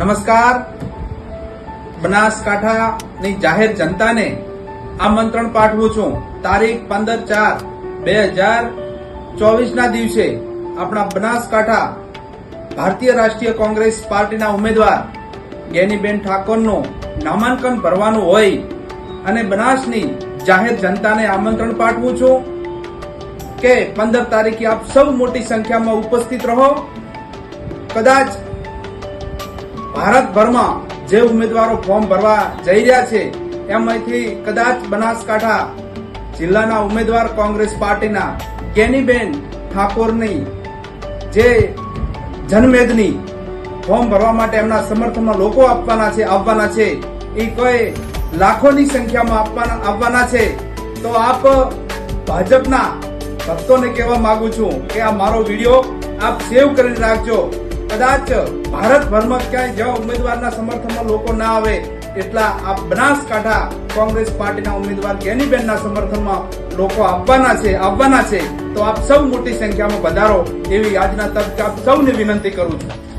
નમસ્કાર. બનાસકાંઠાની જાહેર જનતાને આમંત્રણ પાઠવું છું. તારીખ પંદર ચાર બે હજાર ચોવીસના દિવસે આપણા બનાસકાંઠા ભારતીય રાષ્ટ્રીય કોંગ્રેસ પાર્ટીના ઉમેદવાર ગેનીબેન ઠાકોરનું નામાંકન ભરવાનું હોય અને બનાસની જાહેર જનતાને આમંત્રણ પાઠવું છું કે પંદર તારીખે આપ સૌ મોટી સંખ્યામાં ઉપસ્થિત રહો. કદાચ ભારતભરમાં જે ઉમેદવારો ફોર્મ ભરવા જઈ રહ્યા છે, એમાંથી કદાચ બનાસકાંઠા જિલ્લાના ઉમેદવાર કોંગ્રેસ પાર્ટીના કેનીબેન ઠાકોરની જે જનમેદની ફોર્મ ભરવા માટે એમના સમર્થનમાં લોકો આપવાના છે, આવવાના છે, એ કોઈ લાખોની સંખ્યામાં આપવાના, આવવાના છે, તો આપ ભાજપના ભક્તોને કહેવા માંગુ છું કે આ મારો વીડિયો આપ સેવ કરીને રાખજો. કદાચ ભારતભરમાં ક્યાંય જેવા ઉમેદવારના સમર્થનમાં લોકો ના આવે એટલા આ બનાસકાંઠા કોંગ્રેસ પાર્ટીના ઉમેદવાર ગેનીબેનના સમર્થનમાં લોકો આપવાના છે, આવવાના છે. તો આપ સૌ મોટી સંખ્યામાં વધારો એવી આજના તબકે આપ સૌને વિનંતી કરું છું.